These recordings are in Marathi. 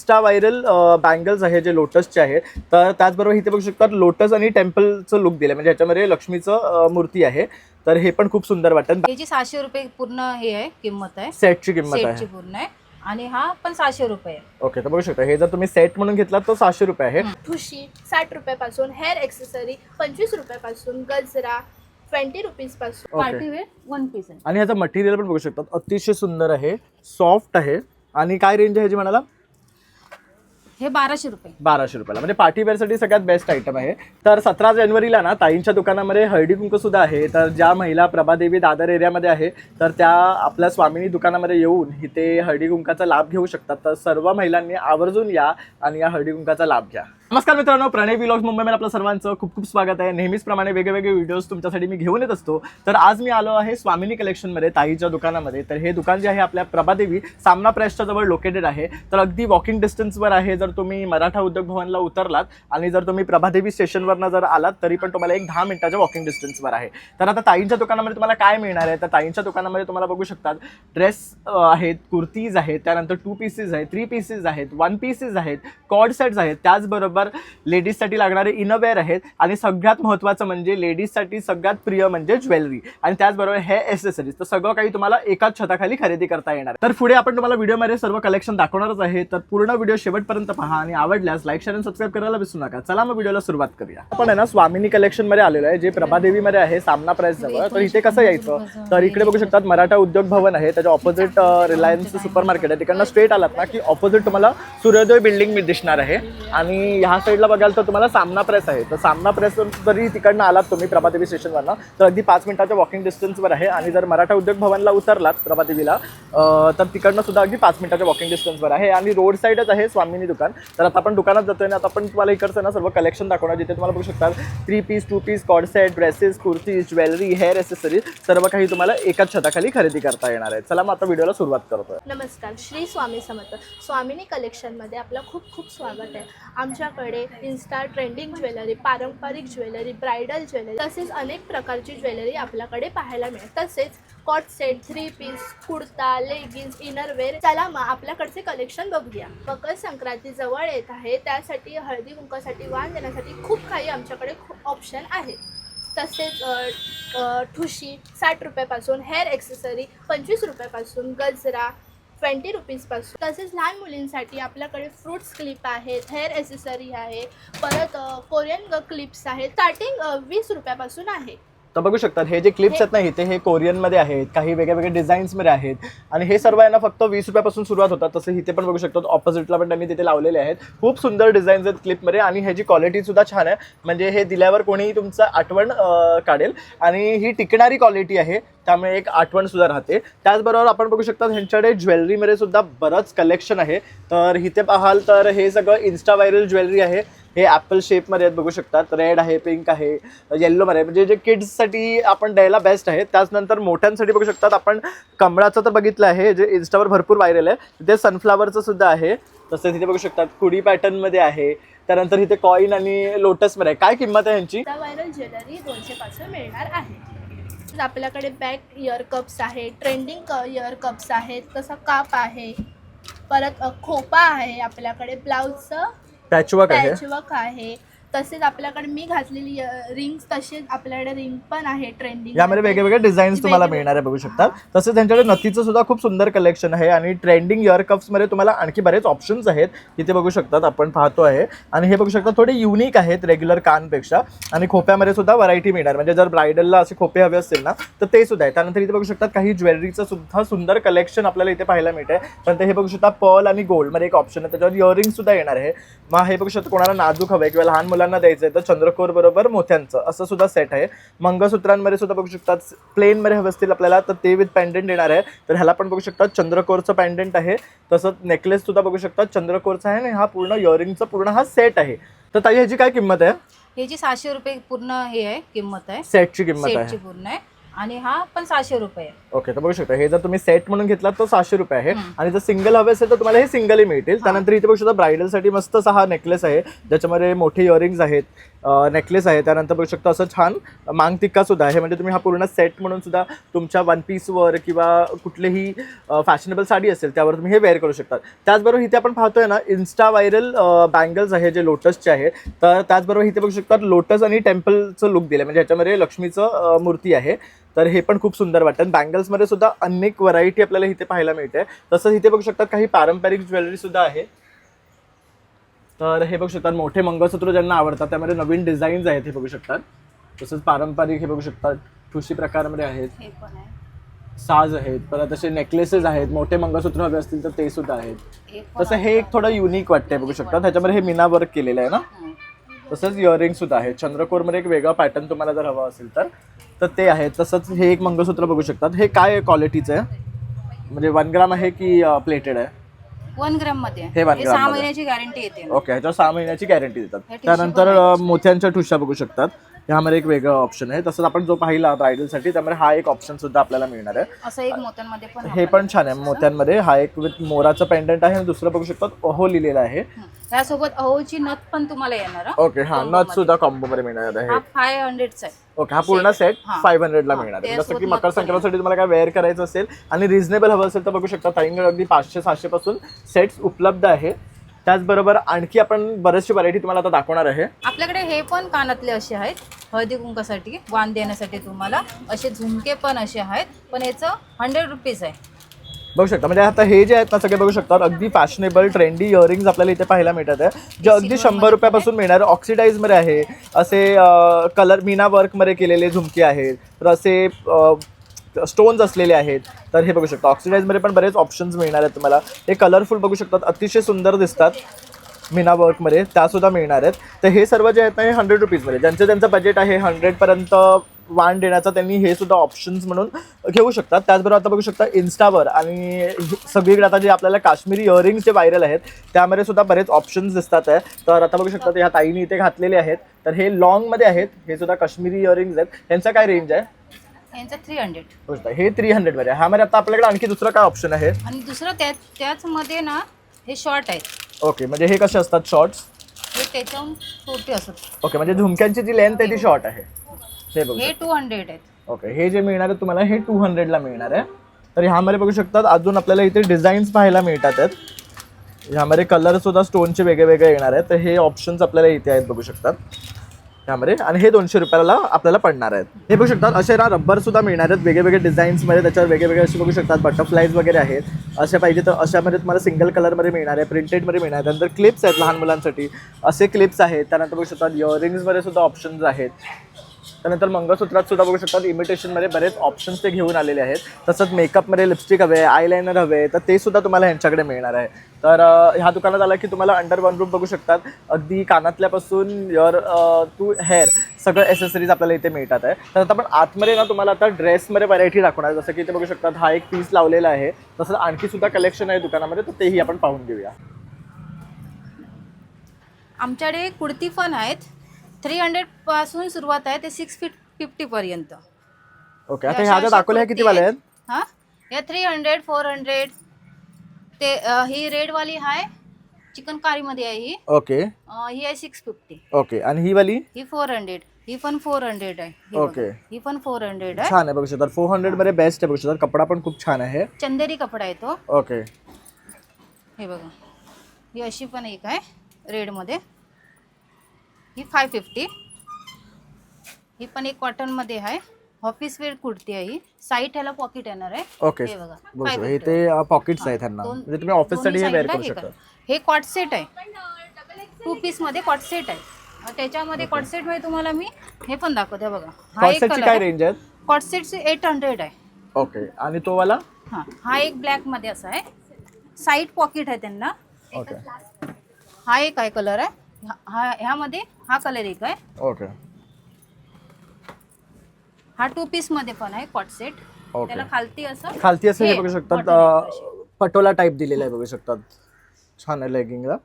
इन्स्टा व्हायरल बँगल्स आहे जे लोटसचे आहे. तर त्याचबरोबर इथे बघू शकतात लोटस आणि टेम्पलचं लुक दिलं म्हणजे ह्याच्यामध्ये लक्ष्मीचं मूर्ती आहे. तर हे पण खूप सुंदर वाटतं. हे जी सहाशे रुपये पूर्ण हे आहे किंमत आहे. सेटची किंमत सेटची आहे पूर्ण आहे. आणि हा पण सहाशे रुपये ओके तर बघू शकता. हे जर तुम्ही सेट म्हणून घेतला तर सहाशे रुपये आहे. ठुशी साठ रुपयापासून हेअर एक्सेसरी पंचवीस रुपयापासून गजरा twenty रुपीजपासून okay party wear one piece आहे. आणि ह्याचं मटेरियल पण बघू शकतात. अतिशय सुंदर आहे. सॉफ्ट आहे. आणि काय रेंज आहे ह्याची म्हणाला? हे बाराशे रुपये. बाराशे रुपयाला. म्हणजे पार्टीवेअरसाठी सगळ्यात बेस्ट आयटम आहे. तर सतरा जानेवारीला ना ताईंच्या दुकानामध्ये हळदी कुंकू सुद्धा आहे. तर ज्या महिला प्रभादेवी दादर एरियामध्ये आहे तर त्या आपल्या स्वामिनी दुकानामध्ये येऊन इथे हळदी कुंकाचा लाभ घेऊ शकतात. तर सर्व महिलांनी आवर्जून या आणि या हळदी कुंकाचा लाभ घ्या. नमस्कार मित्रांनो प्रणय व्लॉग्स मुंबईमध्ये आपलं सर्वांचं खूप खूप स्वागत आहे. नेहमीचप्रमाणे वेगवेगळे व्हिडिओज तुमच्यासाठी मी घेऊन येत असतो. तर आज मी आलो आहे स्वामिनी कलेक्शनमध्ये ताईच्या दुकानामध्ये. तर हे दुकान जे आहे आपल्या प्रभादेवी सामना प्रेसच्या जवळ लोकेटेड आहे. तर अगदी वॉकिंग डिस्टन्सवर आहे. जर तुम्ही मराठा उद्योग भवनला उतरलात आणि जर तुम्ही प्रभादेवी स्टेशनवरनं जर आलात तरी पण तुम्हाला एक दहा मिनिटाच्या वॉकिंग डिस्टन्सवर आहे. तर आता ताईंच्या दुकानामध्ये तुम्हाला काय मिळणार आहे? तर ताईंच्या दुकानामध्ये तुम्हाला बघू शकतात ड्रेस आहेत कुर्तीज आहेत त्यानंतर टू पीसेस आहेत थ्री पीसेस आहेत वन पीसेस आहेत कॉड सेट्स आहेत. त्याचबरोबर लेडीजसाठी लागणारे इनरवेअर आहेत. आणि सगळ्यात महत्त्वाचं म्हणजे लेडीजसाठी सगळ्यात प्रिय म्हणजे ज्वेलरी. आणि त्याचबरोबर हे एसेसरीज तर सगळं काही तुम्हाला एकाच छताखाली खरेदी करता येणार. तर पुढे आपण तुम्हाला व्हिडिओमध्ये सर्व कलेक्शन दाखवणारच आहे. तर पूर्ण व्हिडिओ शेवटपर्यंत पहा आणि आवडल्यास लाईक शेअर आणि सबस्क्राईब करायला विसरू नका. चला मग व्हिडिओला सुरुवात करूया. आपण आहे ना स्वामिनी कलेक्शनमध्ये आलेलो आहे जे प्रभादेवीमध्ये आहे सामना प्राइस जवळ. तर इथे कसं यायचं? तर इकडे बघू शकतात मराठा उद्योग भवन आहे. त्याच्या ऑपोजिट रिलायन्स सुपर मार्केट आहे. तिकडनं स्ट्रेट आलात ना की ऑपोजिट तुम्हाला सूर्योदय बिल्डिंग मी दिसणार आहे. आणि ह्या साईडला बघाल तर तुम्हाला सामना प्रेस आहे. तर सामना प्रेस जरी तिकडनं आलात तुम्ही प्रभादेवी स्टेशनवरनं तर अगदी पाच मिनिटाच्या वॉकिंग डिस्टन्सवर आहे. आणि जर मराठा उद्योग भवनला उतरलात प्रभादेवीला तर तिकडनं सुद्धा अगदी पाच मिनिटाच्या वॉकिंग डिस्टन्सवर आहे. आणि रोड साईडच आहे स्वामिनी दुकान. तर आता आपण दुकानात जातोय ना आता आपण तुम्हाला इकडचं ना सर्व कलेक्शन दाखवणार. जिथे तुम्हाला बघू शकता three piece two piece co-ord set dresses kurtis jewellery hair accessories सर्व काही तुम्हाला एकाच छताखाली खरेदी करता येणार आहे. चला मग आता व्हिडिओला सुरुवात करतोय. नमस्कार. श्री स्वामी समर्थ. स्वामिनी कलेक्शनमध्ये आपलं खूप खूप स्वागत आहे. आमच्याकडे इन्स्टा ट्रेंडिंग ज्वेलरी पारंपरिक ज्वेलरी ब्रायडल ज्वेलरी तसेच अनेक प्रकारची ज्वेलरी आपल्याकडे पाहायला मिळेल तसेच co-ord set three piece kurta leggings innerwear चला मग आपल्याकडचे कलेक्शन बघूया. मकर संक्रांती जवळ येत आहे त्यासाठी हळदी कुंकासाठी वाण देण्यासाठी खूप काही आमच्याकडे खूप ऑप्शन आहेत तसेच ठुशी साठ रुपयापासून हेअर एक्सेसरी पंचवीस रुपयापासून गजरा ट्वेंटी रुपीजपासून तसेच लहान मुलींसाठी आपल्याकडे फ्रुट्स क्लिप आहेत हेअर ॲसेसरी आहे परत कोरियन क्लिप्स आहेत. स्टार्टिंग वीस रुपयापासून आहे. तर बघू शकतात हे जे क्लिप्स आहेत ना इथे हे कोरियनमध्ये आहेत काही वेगळ्या वेगळ्या डिझाईन्समध्ये आहेत. आणि हे सर्व आहे ना फक्त वीस रुपयापासून सुरुवात होतात. तसं इथे पण बघू शकतात ऑपोजिटला पण त्यांनी तिथे लावलेले आहेत. खूप सुंदर डिझाईन्स आहेत क्लिपमध्ये आणि ह्याची क्वालिटी सुद्धा छान आहे म्हणजे हे दिल्यावर कोणीही तुमचं आठवण काढेल. आणि ही टिकणारी क्वालिटी आहे त्यामुळे एक आठवण सुद्धा राहते. त्याचबरोबर आपण बघू शकता ह्यांच्याकडे ज्वेलरीमध्ये सुद्धा बरंच कलेक्शन आहे. तर इथे पाहाल तर हे सगळं इन्स्टा व्हायरल ज्वेलरी आहे. हे ॲपल शेपमध्ये आहेत बघू शकतात. रेड आहे पिंक आहे येल्लोमध्ये म्हणजे जे किड्ससाठी आपण द्यायला बेस्ट आहे त्याचनंतर मोठ्यांसाठी बघू शकतात. आपण कमळाचं तर बघितलं आहे जे इन्स्टावर भरपूर व्हायरल आहे. तिथे सनफ्लावरचं सुद्धा आहे. तसं तिथे बघू शकतात कुडी पॅटर्नमध्ये आहे. त्यानंतर इथे कॉईन आणि लोटसमध्ये आहे. काय किंमत आहे ह्यांची व्हायरल ज्वेलरी दोनशे पाचशे मिळणार आहे. आपल्याकडे बॅक इयर कप्स आहे ट्रेंडिंग इयर कप्स आहेत तसं काप आहे. परत खोपा आहे आपल्याकडे. ब्लाऊजचं पॅचवर्क आहे. पॅचवर्क आहे. तसेच आपल्याकडे मी घातलेली रिंग्स तसेच आपल्याकडे रिंग पण आहे ट्रेंडिंग यामध्ये वेगवेगळे डिझाईन्स तुम्हाला. मिळणार आहे बघू शकता. तसेच त्यांच्याकडे नथीचं सुद्धा खूप सुंदर कलेक्शन आहे आणि ट्रेंडिंग इयरमध्ये तुम्हाला आणखी बरेच ऑप्शन्स आहेत. तिथे बघू शकतात आपण पाहतो आहे. आणि हे बघू शकता थोडे युनिक आहेत रेग्युलर कानपेक्षा. आणि खोप्यामध्ये सुद्धा व्हरायटी मिळणार. म्हणजे जर ब्रायडलला असे खोपे हवे असतील ना तर ते सुद्धा आहे. त्यानंतर इथे बघू शकतात काही ज्वेलरीचं सुद्धा सुंदर कलेक्शन आपल्याला इथे पाहायला मिळते पण ते हे बघू शकता पर्ल आणि गोल्डमध्ये एक ऑप्शन आहे. त्याच्यावर इयरिंग सुद्धा येणार आहे. मग हे बघू शकता कोणाला नाजूक हवंय किंवा लहान मुलांना द्यायचं आहे तर चंद्रकोर बरोबर मोत्यांचं असं सुद्धा सेट आहे. मंगळसूत्रांमध्ये सुद्धा बघू शकतात प्लेनमध्ये हवे असतील आपल्याला तर ते विथ पॅन्डेंट येणार आहे. तर ह्याला पण बघू शकतात चंद्रकोरचं पॅन्डेंट आहे. तसंच नेकलेस सुद्धा बघू शकतात चंद्रकोरचा आहे आणि हा पूर्ण इयरिंगचा पूर्ण हा सेट आहे. तर ताई ह्याची काय किंमत आहे? हे जी सहाशे रुपये पूर्ण हे आहे किंमत आहे. सेटची किंमत आहे. पूर्ण आहे. आणि हा पण सहाशे रुपये ओके तर बघू शकता हे जर तुम्ही सेट म्हणून घेतलात तर सहाशे रुपये आहे. आणि जर सिंगल हवे असेल तर तुम्हाला हे सिंगलही मिळतील. त्यानंतर इथे बघू शकता ब्रायडलसाठी मस्त असा हा नेकलेस आहे ज्याच्यामध्ये मोठे इयरिंग्स आहेत. नेकलेस आहे. त्यानंतर बघू शकता असं छान मांग सुद्धा आहे. म्हणजे तुम्ही हा पूर्ण सेट म्हणून सुद्धा तुमच्या वन पीसवर किंवा कुठलीही फॅशनेबल साडी असेल त्यावर तुम्ही हे वेअर करू शकता त्याचबरोबर इथे आपण पाहतोय ना इन्स्टा व्हायरल बँगल्स आहे जे लोटसचे आहे. तर त्याचबरोबर इथे बघू शकतात लोटस आणि टेम्पलचं लुक दिलं म्हणजे ह्याच्यामध्ये लक्ष्मीचं मूर्ती आहे. तर हे पण खूप सुंदर वाटतं. बँगल्समध्ये सुद्धा अनेक व्हरायटी आपल्याला इथे पाहायला मिळते. तसंच इथे बघू शकतात काही पारंपरिक ज्वेलरीसुद्धा आहे. तर हे बघू शकतात मोठे मंगळसूत्र ज्यांना आवडतात त्यामध्ये नवीन डिझाईन्स आहेत हे बघू शकतात. तसंच पारंपरिक हे बघू शकतात ठुशी प्रकारमध्ये आहेत. हे पण आहे. साज आहेत परत असे नेकलेसेस आहेत मोठे मंगळसूत्र हवे असतील तर ते सुद्धा आहेत. हे पण तसं हे एक थोडं युनिक वाटतंय बघू शकता त्याच्यामध्ये हे मीना वर्क केलेलं आहे ना? हं. तसंच इयरिंग सुद्धा आहे. चंद्रकोरमध्ये एक वेगळा पॅटर्न तुम्हाला जर हवा असेल तर तर ते आहे. तसंच हे एक मंगळसूत्र बघू शकतात. हे काय क्वालिटीचं आहे म्हणजे वन ग्राम आहे की प्लेटेड आहे? वन ग्रॅममध्ये. हे हे सहा मध्ये. महिन्याची गॅरंटी येते. ओके ह्याच्यावर सहा महिन्याची गॅरंटी देतात. त्यानंतर पण. अं, मोत्यांच्या ठुशा बघू शकतात. ह्यामध्ये एक वेगळं ऑप्शन आहे. तसंच आपण जो पाहिला ब्रायडलसाठी त्यामध्ये हा एक ऑप्शन सुद्धा आपल्याला मिळणार आहे. असं एक मोत्यांमध्ये पण हे पण छान आहे. मोत्यांमध्ये हा एक विथ मोराचं पेंडंट आहे आणि दुसरं बघू शकतात ओहो लिहिलेलं आहे. हं. त्यासोबत अहोची नथ पण तुम्हाला येणार हं. ओके हा नथ सुद्धा कॉम्बो मध्ये मिळणार आहे. हा फाय हंड्रेडचा आहे. ओके हा पूर्ण सेट. फाईव्ह हंड्रेडला मिळणार. आहे ते जसं की मकर संक्रांतीसाठी तुम्हाला काय वेअर करायचं असेल आणि रिझनेबल हवं असेल तर बघू शकता ताईंकडे अगदी पाचशे सहाशे पासून सेट्स उपलब्ध आहे. त्याचबरोबर आणखी आपण बरेचशी व्हरायटी तुम्हाला आता दाखवणार आहे. आपल्याकडे हे पण कानातले असे आहेत हळदी कुंकासाठी वाण देण्यासाठी तुम्हाला असे झुमके पण असे आहेत पण याचं हंड्रेड रुपीज आहे. बघू शकता. म्हणजे आता हे जे आहेत ना सगळे बघू शकता अगदी फॅशनेबल ट्रेंडी इयरिंग्स आपल्याला इथे पाहायला मिळतात. आहे जे अगदी शंभर रुपयापासून मिळणार. ऑक्सिडाईजमध्ये आहे. असे कलर मीना वर्कमध्ये केलेले झुमके आहेत. तर असे स्टोन्स असलेले आहेत. तर हे बघू शकता. ऑक्सिडाईजमध्ये पण बरेच ऑप्शन्स मिळणार आहेत तुम्हाला. हे कलरफुल बघू शकतात. अतिशय सुंदर दिसतात मीना वर्कमध्ये त्यासुद्धा मिळणार आहेत. तर हे सर्व जे आहेत ना हे हंड्रेड रुपीजमध्ये ज्यांचं त्यांचं बजेट आहे हंड्रेडपर्यंत वाण देण्याचा त्यांनी हे सुद्धा ऑप्शन्स म्हणून घेऊ शकतात. त्याचबरोबर आता बघू शकता इन्स्टावर आणि सगळीकडे आता जे आपल्याला काश्मीरी इयरिंग्स जे व्हायरल आहेत त्यामध्ये सुद्धा बरेच ऑप्शन्स दिसतात आहे. तर आता बघू शकता ह्या ताईने इथे घातलेले आहेत. तर हे लॉंगमध्ये आहेत. हे सुद्धा काश्मीरी इयरिंग्स आहेत. त्यांचा काय रेंज आहे? थ्री हंड्रेड हे थ्री हंड्रेडमध्ये आहे. ह्यामध्ये आता आपल्याकडे आणखी दुसरं काय ऑप्शन आहे? आणि दुसरं त्या त्याचमध्ये ना हे शॉर्ट आहेत. ओके म्हणजे हे कसे असतात शॉर्ट्स हे त्याच्याहून छोटे असत ओके म्हणजे झुमक्यांची जी लेंथ आहे ती शॉर्ट आहे. हे बघू हे टू हंड्रेड आहेत. ओके हे जे मिळणार आहे तुम्हाला हे टू हंड्रेडला मिळणार आहे. तर ह्यामध्ये बघू शकतात अजून आपल्याला इथे डिझाईन्स पाहायला मिळतात आहेत. ह्यामध्ये कलर सुद्धा स्टोनचे वेगळे वेगळे येणार आहेत. तर हे ऑप्शन्स आपल्याला इथे आहेत बघू शकतात. ह्यामध्ये आणि हे दोनशे रुपयाला आपल्याला पडणार आहेत. हे बघू शकतात असे ना रब्बर सुद्धा मिळणार आहेत वेगळे वेगळे डिझाईन्समध्ये त्याच्यावर वेगळे वेगळे असे बघू शकतात बटरफ्लाईज वगैरे आहेत. असे पाहिजे तर अशामध्ये तुम्हाला सिंगल कलरमध्ये मिळणार आहे प्रिंटेडमध्ये मिळणार आहे त्यानंतर क्लिप्स आहेत लहान मुलांसाठी. असे क्लिप्स आहेत. त्यानंतर बघू शकतात इयरिंग्समध्ये सुद्धा ऑप्शन्स आहेत. त्यानंतर मंगळसूत्रात सुद्धा बघू शकतात. इमिटेशनमध्ये बरेच ऑप्शन्स ते घेऊन आलेले आहेत. तसंच मेकअपमध्ये लिपस्टिक हवे आयलायनर हवे तर ते सुद्धा तुम्हाला ह्यांच्याकडे मिळणार आहे. तर ह्या दुकानात आला की तुम्हाला अंडर वन रूम बघू शकतात. अगदी कानातल्यापासून युअर टू हेअर सगळं एसेसरीज आपल्याला इथे मिळतात आहे. तर आता आपण आतमध्ये ना तुम्हाला आता ड्रेसमध्ये व्हरायटी दाखवणार जसं की इथे बघू शकतात हा एक पीस लावलेला आहे. तसंच आणखी सुद्धा कलेक्शन आहे दुकानामध्ये तर तेही आपण पाहून घेऊया. आमच्याकडे कुर्ती पण आहेत. थ्री हंड्रेडपासून सुरुवात आहे ते सिक्स फिट फिफ्टी पर्यंत. ओके आता ह्या ज्या दाखवल्या किती वाले आहेत? हा? या थ्री हंड्रेड फोर हंड्रेड ते अ, ही रेड वाली आहे चिकनकारी मध्ये आहे ही. ओके अ, ही आहे सिक्स फिफ्टी ओके आणि ही वाली? ही फोर हंड्रेड ही पण फोर हंड्रेड आहे. ही बघा. ओके. ही पण फोर हंड्रेड आहे. छान आहे बघू शकतात फोर हंड्रेडमध्ये बेस्ट आहे बघू शकतात कपडा पण खूप छान आहे. चंदेरी कपडा आहे तो. ओके हे बघा. ही अशी पण एक आहे रेडमध्ये ही फाय फिफ्टी ही पण एक कॉटनमध्ये आहे. ऑफिस वेअर कुर्ती आहे ही. साईड ह्याला पॉकेट येणार आहे. ओके हे बघा. बघू शकता 550. हे ते पॉकेट्स आहेत त्यांना दोन- म्हणजे तुम्ही ऑफिससाठी हे दोन्ही वेअर साईडला करू हे शकता. करा. हे कॉट सेट आहे. टू पीसमध्ये कॉट सेट आहे. अ, त्याच्यामध्ये कॉट सेटमध्ये तुम्हाला मी हे पण दाखवते बघा. हा एक कॉन्सेप्टची कलर काय आहे. रेंज आहे कॉट सेटचे एट हंड्रेड आहे. ओके आणि तो वाला? हा. हा एक ब्लॅकमध्ये असा आहे. साईड पॉकेट आहे त्यांना. ओके हा एक आहे कलर आहे. हा- ह्यामध्ये हा कलर एक आहे. ओके हा टू पीसमध्ये पण आहे कॉट सेट ओके त्याला खालती असं खालती असं हे हे, बघू शकतात button आहे अशी. अं, पटोला टाईप दिलेला आहे बघू शकतात. छान आहे लेगिंगला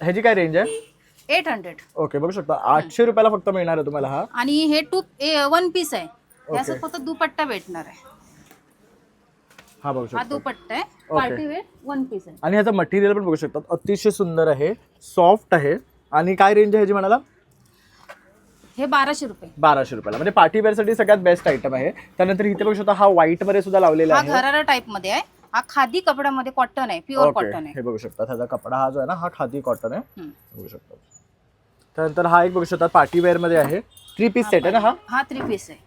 ह्याची काय रेंज आहे? एट हंड्रेड ओके बघू शकता. आठशे रुपयाला फक्त मिळणार आहे तुम्हाला हा. आणि हे टू वन पीस आहे. फक्त दुपट्टा भेटणार आहे. हा बघू हा शकता. दुपट्टा आहे. पार्टी वेअर वन पीस आहे. आणि ह्याचं मटेरियल पण बघू शकतात अतिशय सुंदर आहे सॉफ्ट आहे. आणि काय रेंज आहे ह्याची म्हणाला? हे बाराशे रुपये. बाराशे रुपयाला. म्हणजे पार्टी साठी सगळ्यात बेस्ट आयटम आहे. त्यानंतर इथे बघू शकता हा व्हाईटमध्ये सुद्धा लावलेला हा आहे. घरारा टाईपमध्ये आहे. हा खादी कपड्यामध्ये कॉटन आहे प्युअर ओके कॉटन आहे. हे बघू शकता त्याचा कपडा हा जो आहे ना हा खादी कॉटन आहे. हम्म. बघू शकता. त्यानंतर हा एक बघू शकता पार्टी वेअरमध्ये आहे. थ्री पीस सेट आहे ना हा? हा थ्री पीस आहे.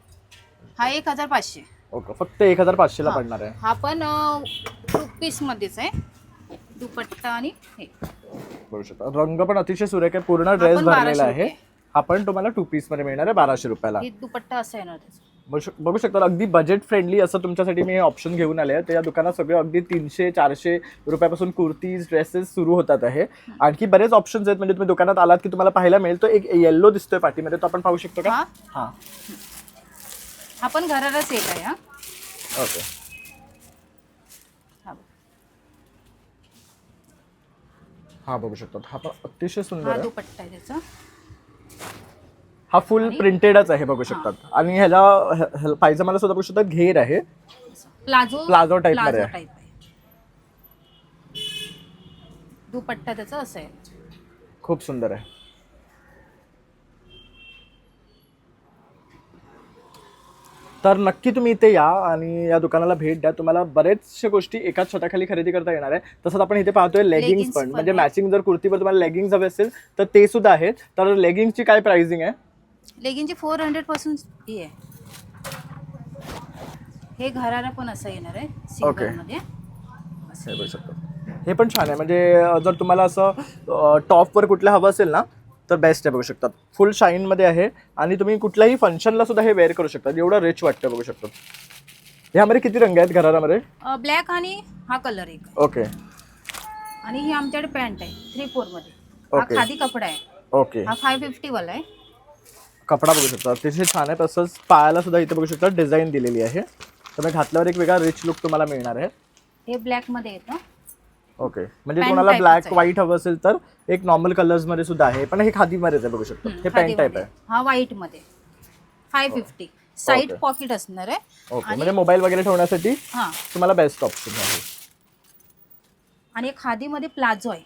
हा एक हजार पाचशे. ओके फक्त एक हजार पाचशे ला हा. पडणार आहे. हा पण टू पीस मध्येच आहे. दुपट्टा आणि हे. बघू शकता. रंग पण अतिशय सुरेख आहे. पूर्ण ड्रेस भरलेला 1200 आहे. रुपये. हा पण तुम्हाला टू पीसमध्ये मिळणार आहे बाराशे रुपयाला. ही दुपट्टा असा येणार त्याचा. बघू शक- बघू शकता अगदी बजेट फ्रेंडली असं तुमच्यासाठी मी ऑप्शन घेऊन आले आहे. तर या दुकानात सगळे अगदी तीनशे चारशे रुपयापासून कुर्तीज ड्रेसेस सुरू होतात आहे. आणखी बरेच ऑप्शन्स आहेत. म्हणजे तुम्ही दुकानात आलात की तुम्हाला पाहायला मिळेल. तो एक येल्लो दिसतोय पाठीमध्ये. तो आपण पाहू शकतो का? हा. हा. हा पण घरारा सेट आहे हा. ओके. हा बघ. शकतो. हा पण अतिशय सुंदर हा आहे. दुपट्टा आहे त्याचा. हा फुल प्रिंटेडच आहे बघू शकतात. आणि ह्याला ह्या- ह्याला पायजमाला सुद्धा बघू शकतात घेर आहे. प्लाझो प्लाझो type मध्ये आहे. टाईप आहे. दुपट्टा त्याचा असं आहे. खूप सुंदर आहे. तर नक्की तुम्ही इथे या आणि या दुकानाला भेट द्या. तुम्हाला बरेचशा गोष्टी एकाच छताखाली खरेदी करता येणार आहे. तसंच आपण इथे पाहतोय लेगिंग्स पण. म्हणजे. मॅचिंग जर कुर्तीवर तुम्हाला लेगिंग्स हवे असेल तर ते सुद्धा आहेत. तर लेगिंगची काय प्राइसिंग आहे? लेगिनची फोर हंड्रेडपासून ही आहे. हे घरारा पण असं येणार आहे मध्ये. हे पण छान आहे. म्हणजे जर तुम्हाला असं टॉपवर कुठलं हवं असेल ना तर बेस्ट आहे बघू शकतात. फुल शाईनमध्ये आहे आणि तुम्ही कुठल्याही फंक्शनला सुद्धा हे वेअर करू शकता एवढं रिच वाटतं बघू शकतो. ह्यामध्ये किती रंग आहेत घरामध्ये ब्लॅक आणि हा कलर एक. ओके आणि ही आमच्याकडे पॅन्ट आहे थ्री फोरमध्ये. हा Okay. खादी कपडा आहे. ओके हा फाय फिफ्टी वाला आहे. कपडा बघू शकता. अतिशय छान आहे तसंच पायाला सुद्धा इथे बघू शकता डिझाईन दिलेली आहे. तर घातल्यावर एक वेगळा रिच लुक तुम्हाला मिळणार आहे. हे ब्लॅकमध्ये येतं. ओके. म्हणजे Pant तुम्हाला type च ब्लॅक आहे. व्हाईट हवं असेल तर एक नॉर्मल कलर्समध्ये सुद्धा आहे. पण हे खादीमध्येच आहे बघू शकता. हे पॅन्ट टाईप. आहे. हा व्हाईटमध्ये. Five fifty side Okay. Pocket असणार आहे. ओके आणि म्हणजे मोबाईल वगैरे ठेवण्यासाठी हा. तुम्हाला बेस्ट ऑप्शन आहे. आणि खादी मध्ये प्लाझो आहे.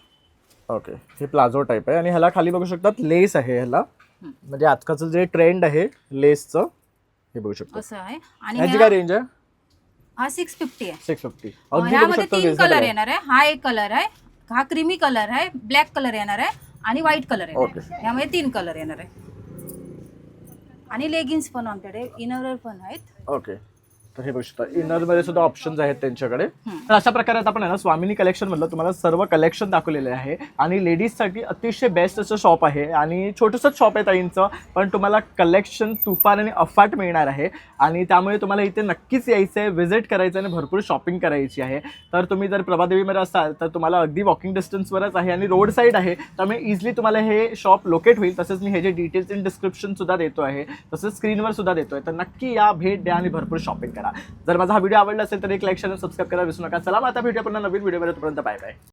ओके हे प्लाझो टाईप आहे. आणि ह्याला खाली बघू शकतात लेस आहे ह्याला. हम्म. म्हणजे आजकालचं जे ट्रेंड आहे लेसचं हे बघू शकतो. असं आहे. आणि ह्याची ह्या- काय रेंज आहे? हा सिक्स फिफ्टी आहे. सिक्स फिफ्टी ह्यामध्ये तीन कलर. येणार आहे. हा एक कलर आहे. हा क्रीमी कलर आहे. ब्लॅक कलर येणार आहे. आणि व्हाईट कलर येणार. आहे. यामध्ये तीन कलर येणार आहे. आणि लेगिन्स पण आमच्याकडे इनरवेअर पण आहेत. ओके तर हे बघू शकता. इनरमध्ये सुद्धा ऑप्शन्स आहेत त्यांच्याकडे. तर अशा प्रकारे आता आपण आहे ना स्वामिनी कलेक्शन मधलं तुम्हाला सर्व कलेक्शन दाखवलेले आहे. आणि लेडीजसाठी अतिशय बेस्ट असं शॉप आहे. आणि छोटंसंच शॉप आहे ताईंचं पण तुम्हाला कलेक्शन तुफान आणि अफाट मिळणार आहे. आणि त्यामुळे तुम्हाला इथे नक्कीच यायचं आहे व्हिजिट करायचं आणि भरपूर शॉपिंग करायची आहे. तर तुम्ही जर प्रभादेवीमध्ये असाल तर तुम्हाला अगदी वॉकिंग डिस्टन्सवरच आहे आणि रोड साईड आहे. त्यामुळे इझिली तुम्हाला हे शॉप लोकेट होईल. तसेच मी हे जे डिटेल्स इन डिस्क्रिप्शन सुद्धा देतो आहे तसंच स्क्रीनवर सुद्धा देतोय. तर नक्की या भेट द्या आणि भरपूर शॉपिंग करा. जर माझा हा व्हिडिओ आवडला असेल तर एक लाईक शेअर सबस्क्राईब करा विसरू नका. चला मग आता व्हिडिओ पुन्हा नवीन व्हिडिओ तोपर्यंत बाय बाय